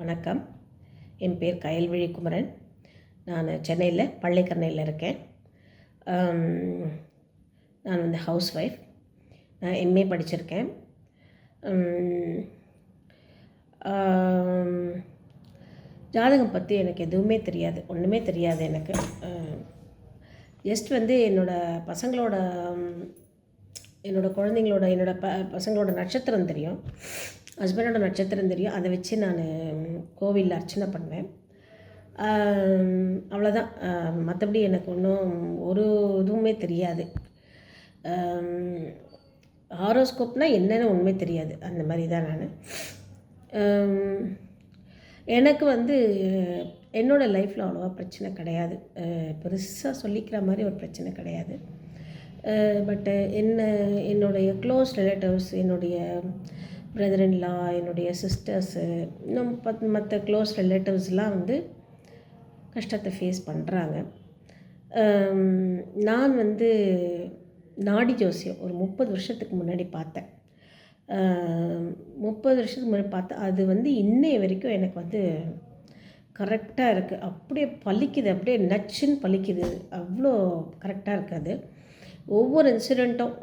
வணக்கம். என் பேர் கயல்விழி குமரன் நான் சென்னையில் பள்ளிக்கரணையில் இருக்கேன். நான் வந்து ஹவுஸ் ஒய்ஃப் நான் எம்ஏ படிச்சிருக்கேன். ஜாதகம் பற்றி எனக்கு எதுவுமே தெரியாது. ஒன்றுமே தெரியாது எனக்கு. ஜஸ்ட் வந்து என்னோடய பசங்களோட என்னோடய குழந்தைங்களோட என்னோடய ப பசங்களோட நட்சத்திரம் தெரியும். ஹஸ்பண்டோட நட்சத்திரம் தெரியும். அதை வச்சு நான் கோவிலில் அர்ச்சனை பண்ணுவேன். அவ்வளோதான் மற்றபடி எனக்கு ஒன்றும் ஒரு இதுவுமே தெரியாது. ஹாரோஸ்கோப்னால் என்னென்னு ஒன்றுமே தெரியாது. அந்த மாதிரி தான் நான் எனக்கு வந்து என்னோடய லைஃப்பில் அவ்வளோவா பிரச்சனை கிடையாது. பெருசாக சொல்லிக்கிற மாதிரி ஒரு பிரச்சனை கிடையாது. பட்டு என்ன என்னுடைய க்ளோஸ் ரிலேட்டிவ்ஸ் என்னுடைய பிரதர்ன்லா என்னுடைய சிஸ்டர்ஸு இன்னும் பத் மற்ற க்ளோஸ் ரிலேட்டிவ்ஸ்லாம் வந்து கஷ்டத்தை ஃபேஸ் பண்ணுறாங்க நான் வந்து நாடி ஜோசியம் ஒரு முப்பது வருஷத்துக்கு முன்னாடி பார்த்தேன். முப்பது வருஷத்துக்கு முன்னாடி பார்த்தேன் அது வந்து இன்னைய வரைக்கும் எனக்கு வந்து கரெக்டாக இருக்குது அப்படியே பழிக்குது அப்படியே நச்சுன்னு பழிக்குது அவ்வளோ கரெக்டாக இருக்குது ஒவ்வொரு இன்சிடெண்ட்டும்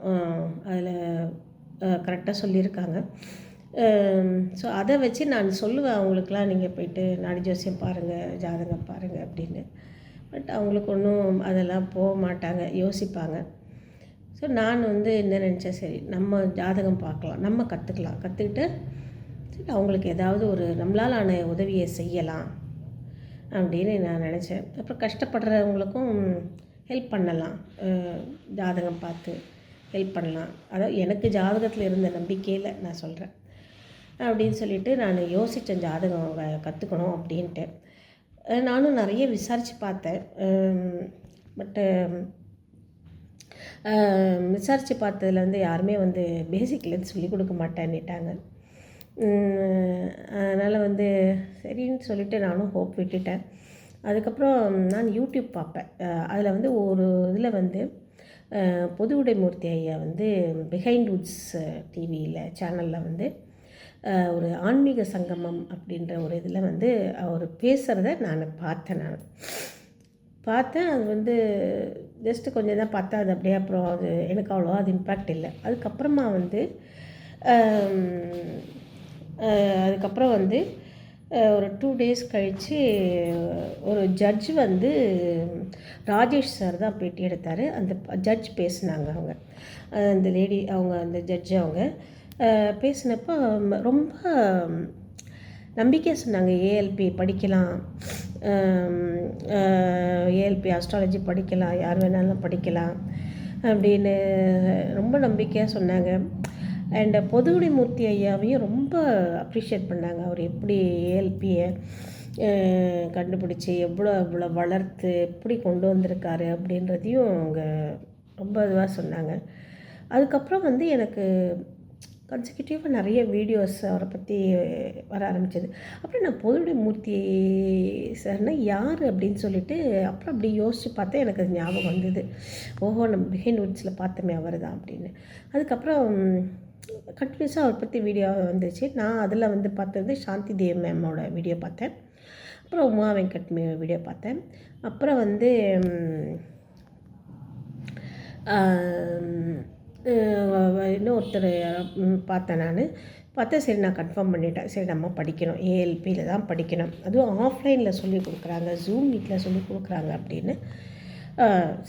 அதில் கரெக்டாக சொல்லியிருக்காங்க. Um, ஸோ அதை வச்சு நான் சொல்லுவேன் அவங்களுக்குலாம் நீங்கள் போயிட்டு நாடி ஜோசியம் பாருங்கள் ஜாதகம் பாருங்கள் அப்படின்னு. பட் அவங்களுக்கு ஒன்றும் அதெல்லாம் போக மாட்டாங்க யோசிப்பாங்க. ஸோ நான் வந்து என்ன நினச்சேன் சரி நம்ம ஜாதகம் பார்க்கலாம் நம்ம கற்றுக்கலாம் கற்றுக்கிட்டு சரி அவங்களுக்கு ஏதாவது ஒரு நம்மளால் ஆன உதவியை செய்யலாம் அப்படின்னு நான் நினச்சேன். அப்புறம் கஷ்டப்படுறவங்களுக்கும் ஹெல்ப் பண்ணலாம் uh, ஜாதகம் பார்த்து ஹெல்ப் பண்ணலாம். அதாவது எனக்கு ஜாதகத்தில் இருந்த நம்பிக்கையில் நான் சொல்கிறேன் அப்படின்னு சொல்லிட்டு நான் யோசித்தேன் ஜாதகம் கற்றுக்கணும் அப்படின்ட்டு. நானும் நிறைய விசாரித்து பார்த்தேன். பட்டு விசாரித்து பார்த்ததுல வந்து யாருமே வந்து பேசிக்லேருந்து சொல்லிக் கொடுக்க மாட்டேன்னுட்டாங்க. அதனால் வந்து சரின்னு சொல்லிட்டு நானும் ஹோப் விட்டுட்டேன். அதுக்கப்புறம் நான் யூடியூப் பார்ப்பேன். அதில் வந்து ஒரு இதில் வந்து பொது உடைமூர்த்தி ஐயா வந்து பிஹைண்ட் உட்ஸ் டிவியில் சேனலில் வந்து ஒரு ஆன்மீக சங்கமம் அப்படின்ற ஒரு இதில் வந்து அவர் பேசுகிறத நான் பார்த்தேன் நான். பார்த்தேன் அது வந்து ஜஸ்ட்டு கொஞ்சம் தான் பார்த்தா அது அப்படியே அப்புறம் அது எனக்கு அவ்வளோ அது இம்பேக்ட் இல்லை. அதுக்கப்புறமா வந்து அதுக்கப்புறம் வந்து ஒரு டூ டேஸ் கழித்து ஒரு ஜட்ஜ் வந்து ராஜேஷ் சார் தான் பேட்டி எடுத்தார். அந்த ஜட்ஜ் பேசினாங்க அவங்க. அந்த லேடி அவங்க அந்த ஜட்ஜ் அவங்க. பேசினப்போ ரொம்ப நம்பிக்கையாக சொன்னாங்க. ஏஎல்பி படிக்கலாம். ஏஎல்பி அஸ்ட்ராலஜி படிக்கலாம். யார் வேணாலும் படிக்கலாம் அப்படின்னு ரொம்ப நம்பிக்கையாக சொன்னாங்க. அண்ட் பொதுவுடை மூர்த்தி ஐயாவையும் ரொம்ப அப்ரிஷியேட் பண்ணாங்க. அவர் எப்படி ஏஎல்பியை கண்டுபிடிச்சி எவ்வளோ எவ்வளோ வளர்த்து எப்படி கொண்டு வந்திருக்காரு அப்படின்றதையும் அவங்க ரொம்ப இதுவாக சொன்னாங்க. அதுக்கப்புறம் வந்து எனக்கு கன்சிக்யூட்டிவாக நிறைய வீடியோஸ் அவரை பற்றி வர ஆரம்பிச்சது. அப்புறம் நான் பொதுவுடைய மூர்த்தி சார்னால் யார் அப்படின்னு சொல்லிட்டு அப்புறம் அப்படி யோசித்து பார்த்தா எனக்கு அது ஞாபகம் வந்தது. ஓஹோ நம்ம பிஹைண்ட் வுட்ஸில் பார்த்தோமே அவர் தான் அப்படின்னு. அதுக்கப்புறம் கண்டினியூஸாக அவரை பற்றி வீடியோ வந்துச்சு. நான் அதில் வந்து பார்த்தது சாந்தி தேவ் மேமோட வீடியோ பார்த்தேன். அப்புறம் உமா வெங்கட் வீடியோ பார்த்தேன். அப்புறம் வந்து இன்னொருத்தர் பார்த்தேன் நான். பார்த்தா சரி நான் கன்ஃபார்ம் பண்ணிட்டேன். சரி நம்ம படிக்கணும். ஏஎல்பியில் தான் படிக்கணும். அதுவும் ஆஃப்லைனில் சொல்லி கொடுக்குறாங்க. ஜூம் மீட்டில் சொல்லி கொடுக்குறாங்க அப்படின்னு.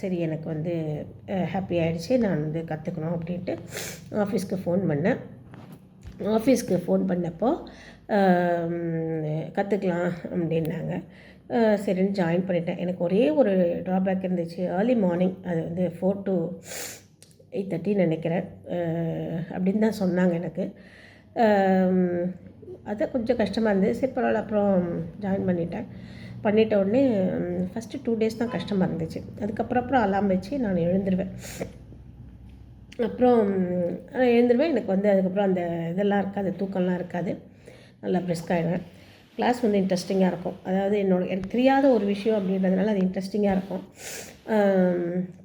சரி எனக்கு வந்து ஹாப்பி ஆகிடுச்சு நான் வந்து கற்றுக்கணும் அப்படின்ட்டு ஆஃபீஸ்க்கு ஃபோன் பண்ணேன். ஆஃபீஸ்க்கு ஃபோன் பண்ணப்போ கற்றுக்கலாம் அப்படின்னாங்க. சரின்னு ஜாயின் பண்ணிட்டேன். எனக்கு ஒரே ஒரு ட்ராபேக் இருந்துச்சு. ஏர்லி மார்னிங் அது வந்து ஃபோர் டு எயிட் தேர்ட்டின்னு நினைக்கிறேன். அப்படின்னு தான் சொன்னாங்க எனக்கு. அது கொஞ்சம் கஷ்டமாக இருந்தது. சரி பரவாயில்ல அப்புறம் ஜாயின் பண்ணிட்டேன். பண்ணிட்ட உடனே ஃபஸ்ட்டு டூ டேஸ் தான் கஷ்டமாக இருந்துச்சு. அதுக்கப்புறம் அப்புறம் அலாம் வச்சு நான் எழுந்துருவேன். அப்புறம் எழுந்துருவேன். எனக்கு வந்து அதுக்கப்புறம் அந்த இதெல்லாம் இருக்காது தூக்கம்லாம் இருக்காது. நல்லா பிரிஸ்க் ஆகிடுவேன் கிளாஸ் வந்து இன்ட்ரெஸ்டிங்காக இருக்கும். அதாவது என்னோட எனக்கு தெரியாத ஒரு விஷயம் அப்படின்றதுனால அது இன்ட்ரெஸ்டிங்காக இருக்கும்.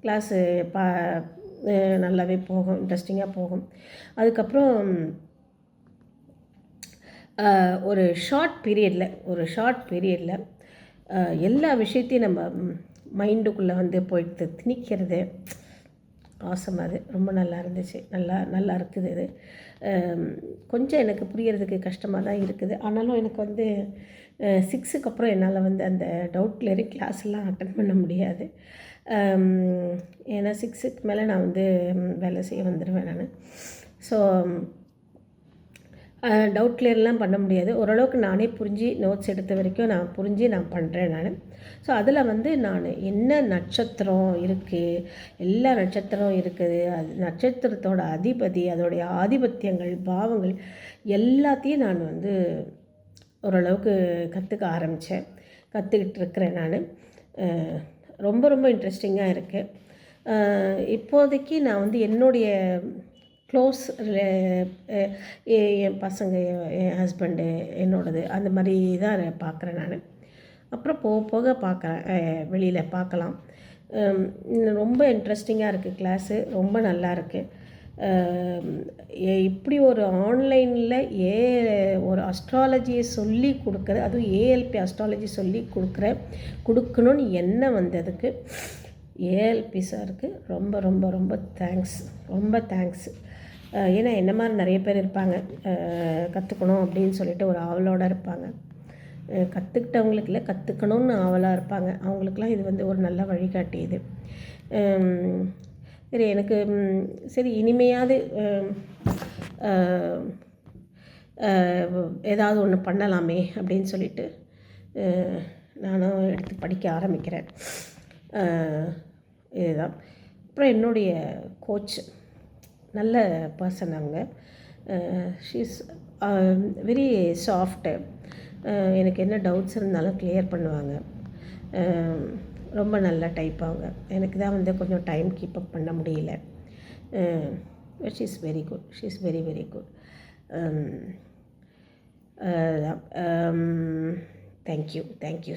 கிளாஸு பா நல்லாவே போகும் இன்ட்ரெஸ்டிங்காக போகும். அதுக்கப்புறம் ஒரு ஷார்ட் பீரியடில் ஒரு ஷார்ட் பீரியடில் எல்லா விஷயத்தையும் நம்ம மைண்டுக்குள்ளே வந்து போயிட்டு திணிக்கிறது ஆசம் அது. ரொம்ப நல்லா இருந்துச்சு. நல்லா நல்லா இருக்குது இது. கொஞ்சம் எனக்கு புரியறதுக்கு கஷ்டமாக தான் இருக்குது. ஆனாலும் எனக்கு வந்து சிக்ஸுக்கு அப்புறம் என்னால் வந்து அந்த டவுட் கிளியரிங் கிளாஸ்லாம் அட்டன் பண்ண முடியாது. ஏன்னா சிக்ஸுக்கு மேலே நான் வந்து வேலை செய்ய வந்துடுவேன் நான். ஸோ டவுட் கிளியர்லாம் பண்ண முடியாது. ஓரளவுக்கு நானே புரிஞ்சு நோட்ஸ் எடுத்த வரைக்கும் நான் புரிஞ்சு நான் பண்ணுறேன் நான். ஸோ அதில் வந்து நான் என்ன நட்சத்திரம் இருக்குது எல்லா நட்சத்திரம் இருக்குது அது நட்சத்திரத்தோட அதிபதி அதோடைய ஆதிபத்தியங்கள் பாவங்கள் எல்லாத்தையும் நான் வந்து ஓரளவுக்கு கற்றுக்க ஆரம்பித்தேன் கற்றுக்கிட்டு இருக்கிறேன் நான். ரொம்ப ரொம்ப இன்ட்ரெஸ்டிங்காக இருக்குது இப்போதைக்கு நான் வந்து என்னுடைய க்ளோஸ் என் பசங்க என் ஹஸ்பண்டு என்னோடது அந்த மாதிரி தான் பார்க்குறேன் நான். அப்புறம் போக போக பார்க்குறேன் வெளியில் பார்க்கலாம் ரொம்ப இன்ட்ரெஸ்டிங்காக இருக்குது கிளாஸு ரொம்ப நல்லா இருக்குது இப்படி ஒரு ஆன்லைனில் ஏ ஒரு அஸ்ட்ராலஜியை சொல்லி கொடுக்குற அதுவும் ஏஎல்பி அஸ்ட்ராலஜி சொல்லி கொடுக்குற கொடுக்கணும்னு எண்ணம் வந்ததுக்கு ஏஎல்பி சாருக்கு ரொம்ப ரொம்ப ரொம்ப தேங்க்ஸ் ரொம்ப தேங்க்ஸ் ஏன்னா என்ன மாதிரி நிறைய பேர் இருப்பாங்க. கற்றுக்கணும் அப்படின்னு சொல்லிட்டு ஒரு ஆவலோடு இருப்பாங்க. கற்றுக்கிட்டவங்களுக்கு இல்லை கற்றுக்கணும்னு ஆவலாக இருப்பாங்க. அவங்களுக்குலாம் இது வந்து ஒரு நல்ல வழிகாட்டி இது சரி எனக்கு சரி இனிமையாவது ஏதாவது ஒன்று பண்ணலாமே அப்படின்னு சொல்லிட்டு நானும் எடுத்து படிக்க ஆரம்பிக்கிறேன். இதுதான். அப்புறம் என்னுடைய கோச் நல்ல பர்சன் அவங்க. ஷீஸ் வெரி சாஃப்ட்டு எனக்கு என்ன டவுட்ஸ் இருந்தாலும் கிளியர் பண்ணுவாங்க. ரொம்ப நல்ல டைப் அவங்க. எனக்கு தான் வந்து கொஞ்சம் டைம் கீப் அப் பண்ண முடியல. She is very good she is very very good thank you thank you